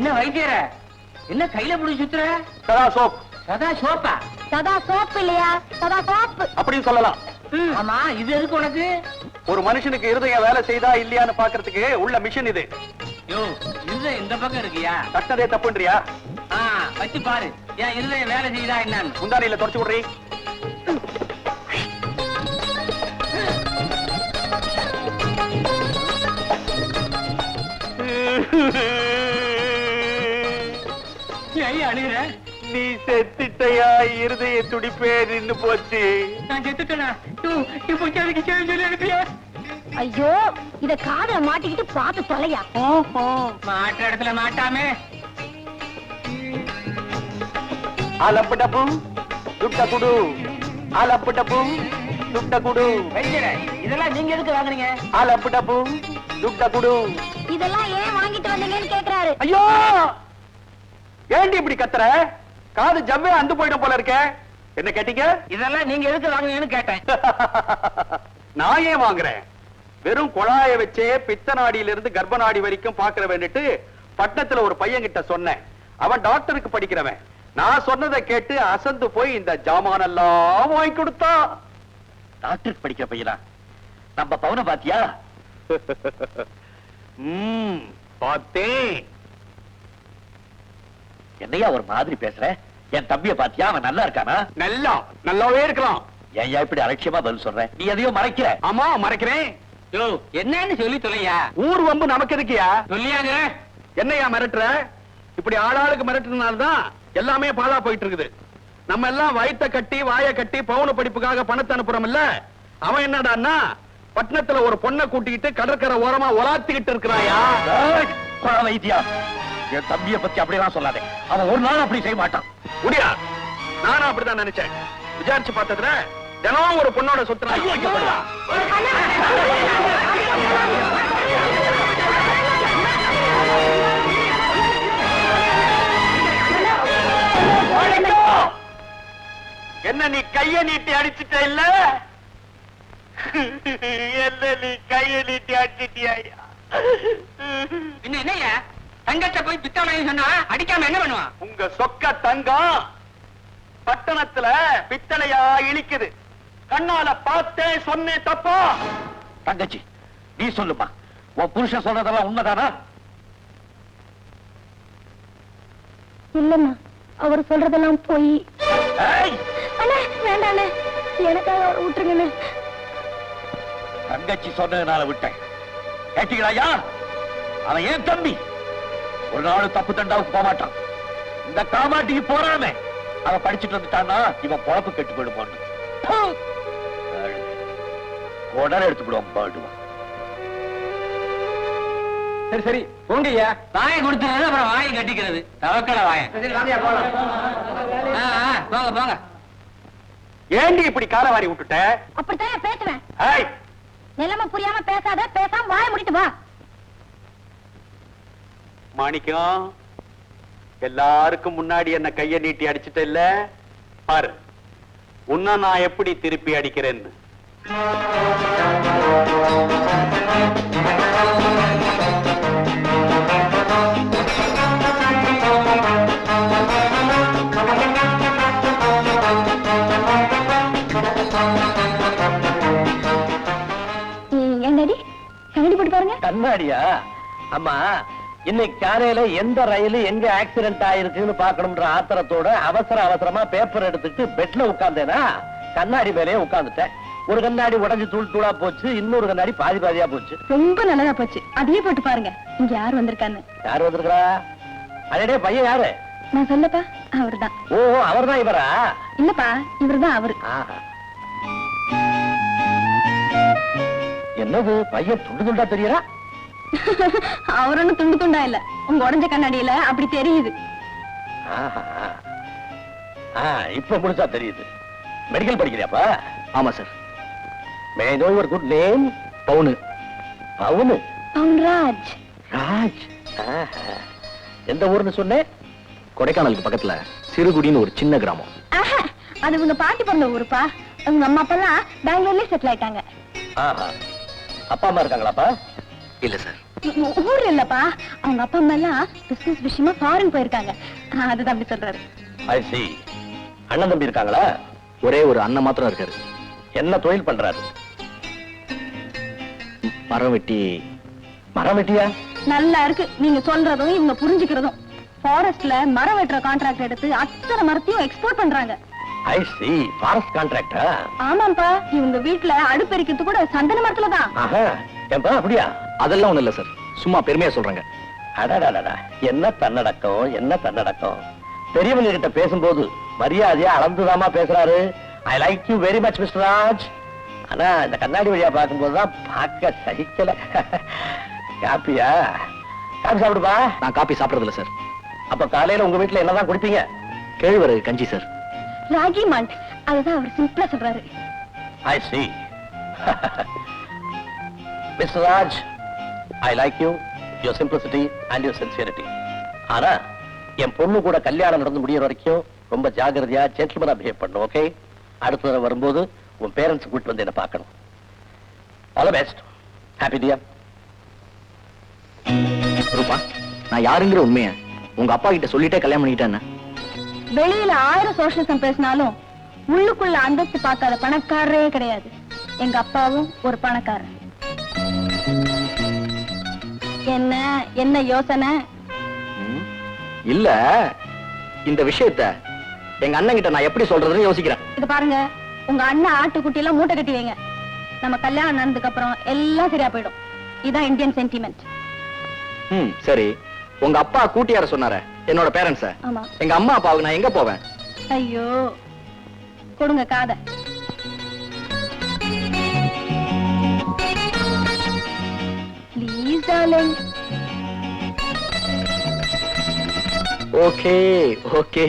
என்ன வைத்தியர? என்ன கையில புடி சுத்துற? சதா சோப் சதா சோப்பா சதா சோப்பு இல்லையா? சதா சோப்பு அப்படின்னு சொல்லலாம் ஆமா இது எதுக்கு உனக்கு? ஒரு மனுஷனுக்கு இருதயம் வேலை செய்தா இல்லையான்னு பாக்குறதுக்கு உள்ள மிஷின் இது. யோ இருதயம் இந்த பக்கம் இருக்கியா? கட்டினதே தப்புன்றியா? ஆ வச்சு பாரு. என் இருதயம் வேலை செய்யுதா என்னன்னு? முந்தானியில தொடச்சு விடுறீ. அழுகுற? நீ செத்துட்டையா இருதய துடிப்பே நின்னு போச்சு. நான் செத்துட்டேனா? ஐயோ இத காதுல மாட்டிக்கிட்டு பார்த்து தொலையா? மாற்ற இடத்துல மாட்டாமே. ஆலப்பு டப்பு துட்ட குடு ஆலப்பு டப்பு துட்ட குடு இதெல்லாம் நீங்க எதுக்கு வாங்குறீங்க ஆலப்பு டப்பு துட்ட குடு இதெல்லாம் ஏன் வாங்கிட்டு வந்தீங்கன்னு கேக்குறாரு. ஐயோ! ஏண்டி இப்படி கத்துற? காது ஜவ்வே அந்து போயிடும் போல இருக்க. என்ன கேட்டீங்க? இதெல்லாம் நீங்க எதுக்கு வாங்குறீங்கன்னு கேட்டேன். நான் ஏன் வாங்குறேன்? வெறும் குழாய வச்சே பித்த நாடியில இருந்து கர்ப்ப நாடி வரைக்கும் பாக்குற வேண்டிட்டு பட்டணத்துல ஒரு பையன் கிட்ட சொன்னேன். அவன் டாக்டருக்கு படிக்கிறவன். நான் சொன்னதை கேட்டு அசந்து போய் இந்த ஜாமான் எல்லாம் வாங்கி கொடுத்தான். டாக்டர் படிக்கிற பையனா? நம்ம பவுன பாத்தியா? பார்த்தேன். என்னையா ஒரு மாதிரி பேசுற? என் தம்பிய பாத்தியா? அவன் நல்லா இருக்கானா? நல்லா நல்லாவே இருக்கலாம். ஏன் இப்படி அலட்சியமா பதில் சொல்ற? நீ எதையோ மறைக்கிற. ஆமா மறைக்கிறேன். என்னன்னு சொல்லி தொலையா ஊர் வம்பு நமக்கு எதுக்குயா சொல்லியாங்க என்னையா மிரட்டுற? இப்படி ஆளாளுக்கு மிரட்டுறதுனாலதான் எல்லாமே பாழா போயிட்டு இருக்குது நம்ம எல்லாம் வயித்த கட்டி வாய கட்டி பவுன படிப்புக்காக பணத்தை அனுப்புறோம் இல்ல அவன் என்னடான்னா பட்டணத்துல ஒரு பொண்ணை கூட்டிக்கிட்டு கடற்கரை ஓரமா உலாத்திக்கிட்டு இருக்கிறாயா? வைத்தியா என் தம்பிய பத்தி அப்படியெல்லாம் சொல்லாதே. அவன் ஒரு நாள் அப்படி செய்ய மாட்டான். முடியா? நானும் அப்படிதான் நினைச்சேன். விசாரிச்சு பார்த்ததுல தினம் ஒரு பொண்ணோட பாருடா. என்ன நீ கைய நீட்டி அடிச்சிட்ட இல்ல? என்ன நீ கைய நீட்டி அடிச்சிட்டியா? பின்ன என்னய்யா? தங்கத்தை போய் பித்தவளையும் சொன்னா அடிக்காம என்ன பண்ணுவான் உங்க சொக்க தங்கம் பட்டணத்துல பித்தளையா இழிக்குது. கண்ணால பார்த்தேன் சொன்னேன் தப்பா? தங்கச்சி நீ சொல்லுமா உன் புருஷன் சொல்றதெல்லாம் உண்மைதானா? இல்லம்மா அவர் சொல்றதெல்லாம் போய். ஏய், அண்ணே வேண்டாண்ணே எனக்காக அவரை விட்டுருங்கண்ணே. தங்கச்சி சொன்னதுனால விட்டேன். கேட்டீங்களாயா அவன் ஏன் தம்பி? ஒரு நாள் தப்பு தண்டாவுக்கு போக மாட்டான். இந்த காமாட்டிக்கு போறாமே அவன் படிச்சுட்டு வந்துட்டான்னா இவன் பொழப்பு கெட்டு போயிடுமோன்னு. உடனே எடுத்து விடுவான் பாடுவான் சரி சரி போங்கய்யா வாயை கொடுத்தது அப்புறம் வாயை கட்டிக்கிறது. தவக்கல வாய. போங்க போங்க. ஏண்டி இப்படி காலவாரி விட்டுட்ட? அப்படித்தான் பேசுவேன். ஏய், நிலைமை புரியாம பேசாத பேசாம வாய முடிட்டு வா. மாணிக்கம் எல்லாருக்கும் முன்னாடி என்ன கைய நீட்டி அடிச்சிட்ட இல்ல? பாரு உன்ன நான் எப்படி திருப்பி அடிக்கிறேன்னு. என்னடி? கண்ணாடி போட்டு பாருங்க. கண்ணாடியா? அம்மா இன்னைக்கு காலையில எந்த ரயில் எங்க ஆக்சிடென்ட் ஆயிருக்குன்னு பாக்கணும்ன்ற ஆத்திரத்தோட அவசர அவசரமா பேப்பர் எடுத்துட்டு பெட்ல உட்கார்ந்தேனா கண்ணாடி மேலேயே உட்கார்ந்துட்டேன். ஒரு கண்ணாடி உடைஞ்சு தூள் தூளா போச்சு இன்னொரு கண்ணாடி பாதி பாதியா போச்சு. ரொம்ப நல்லதா போச்சு. அதையே போட்டு பாருங்க. இங்க யார் வந்திருக்கான்னு. யாரு வந்திருக்கிறா? அடடே பையன் யாரு? நான் சொல்லப்பா அவர்தான். ஓ அவர்தான் இவரா? இல்லப்பா இவர்தான் அவரு. ஆஹா. என்னது பையன் துண்டு துண்டா தெரியறா? அவர் ஒண்ணும் துண்டு துண்டா இல்ல. உங்க உடஞ்ச கண்ணாடியில அப்படி தெரியுது. இப்ப முடிச்சா தெரியுது. மெடிக்கல் படிக்கிறியாப்பா? ஆமா sir may know your good name Pavunu. Pavunu? Pavunraj. Raj. எந்த ஊர்னு சொன்னேன் கொடைக்கானலுக்கு பக்கத்துல சிறுகுடின்னு ஒரு சின்ன கிராமம். ஆஹா, அது உங்க பாட்டி பிறந்த ஊருப்பா. உங்க அம்மா அப்பா எல்லாம் பெங்களூர்லயே செட்டில் ஆயிட்டாங்க. ஆஹா. அப்பா அம்மா இருக்காங்களாப்பா? இல்ல சார் ஊ- ஊர்ல இல்லப்பா. அவங்க அப்பா அம்மா எல்லாம் பிசினஸ் விஷயமா ஃபாரின் போயிருக்காங்க. அதுதான் அப்படி சொல்றாரு. I see. அண்ணன் தம்பி இருக்காங்களா? ஒரே ஒரு அண்ணன் மாத்திரம் இருக்காரு. என்ன தொழில் பண்றாரு? மரம் வெட்டி. மரம் வெட்டியா? நல்லா இருக்கு. நீங்க சொல்றதும் இவங்க புரிஞ்சுக்கிறதும். ஃபாரஸ்ட்ல மரம் வெட்டுற கான்ட்ராக்ட் எடுத்து அத்தனை மரத்தையும் எக்ஸ்போர்ட் பண்றாங்க. ஐ see. ஃபாரஸ்ட் கான்ட்ராக்டா ஆமாப்பா இவங்க வீட்டுல அடுப்பெரிக்கிறது கூட சந்தன மரத்துல தான் ஏன்பா அப்படியா? அதெல்லாம் ஒண்ணும் இல்ல சார் சும்மா பெருமையா சொல்றேங்க. அடடடடா என்ன தன்னடக்கம் என்ன தன்னடக்கம். பெரியவங்க கிட்ட பேசும்போது மரியாதையா அளந்துதாமா பேசுறாரு? I like you very much mister Raj ஆனா இந்த கண்ணாடி வழியா பார்க்கும்போது தான் பார்க்க சகிக்கல. காப்பியா? காப்பி சாப்பிடுப்பா? நான் காப்பி சாப்பிடுறது இல்ல சார் அப்ப காலையில உங்க வீட்டுல என்னதான் குடிப்பீங்க? கேழ்வரகு கஞ்சி சார் ராகி மால்ட் அதுதான் அவர் சிம்பிளா சொல்றாரு. I see. Mister Raj I like you your simplicity and your sincerity ஆனா என் பொண்ணு கூட கல்யாணம் நடந்து முடியிற வரைக்கும் ரொம்ப ஜாகிரதையா ஜென்டில்மனா பிஹேவ் பண்ணும் ஓகே அடுத்த தடவை வரும்போது உன் பேரண்ட்ஸ் கூட்டு வந்து என்ன பார்க்கணும். ஆல் பெஸ்ட் ஹாப்பி டியா ரூபா நான் யாருங்கிற உண்மைய உங்க அப்பா கிட்ட சொல்லிட்டே கல்யாணம் பண்ணிக்கிட்டேன் வெளியில ஆயிரம் சோஷலிசம் பேசினாலும் உள்ளுக்குள்ள அந்தஸ்து பார்க்காத பணக்காரரே கிடையாது. எங்க அப்பாவும் ஒரு பணக்காரன் என்ன என்ன யோசனை? இல்ல. இந்த விஷயத்த எங்க அண்ணன் கிட்ட நான் எப்படி சொல்றதுன்னு யோசிக்கிறேன். இது பாருங்க உங்க அண்ணன் ஆட்டுக்குட்டி எல்லாம் மூட்டை கட்டி வைங்க. நம்ம கல்யாணம் நடந்ததுக்கு அப்புறம் எல்லாம் சரியா போயிடும். இதான் இந்தியன் சென்டிமெண்ட் ம் சரி. உங்க அப்பா கூட்டியார சொன்னாரே என்னோட பேரண்ட்ஸ ஆமா. எங்க அம்மா அப்பாவுக்கு நான் எங்க போவேன்? ஐயோ கொடுங்க காதை. Please darling okay okay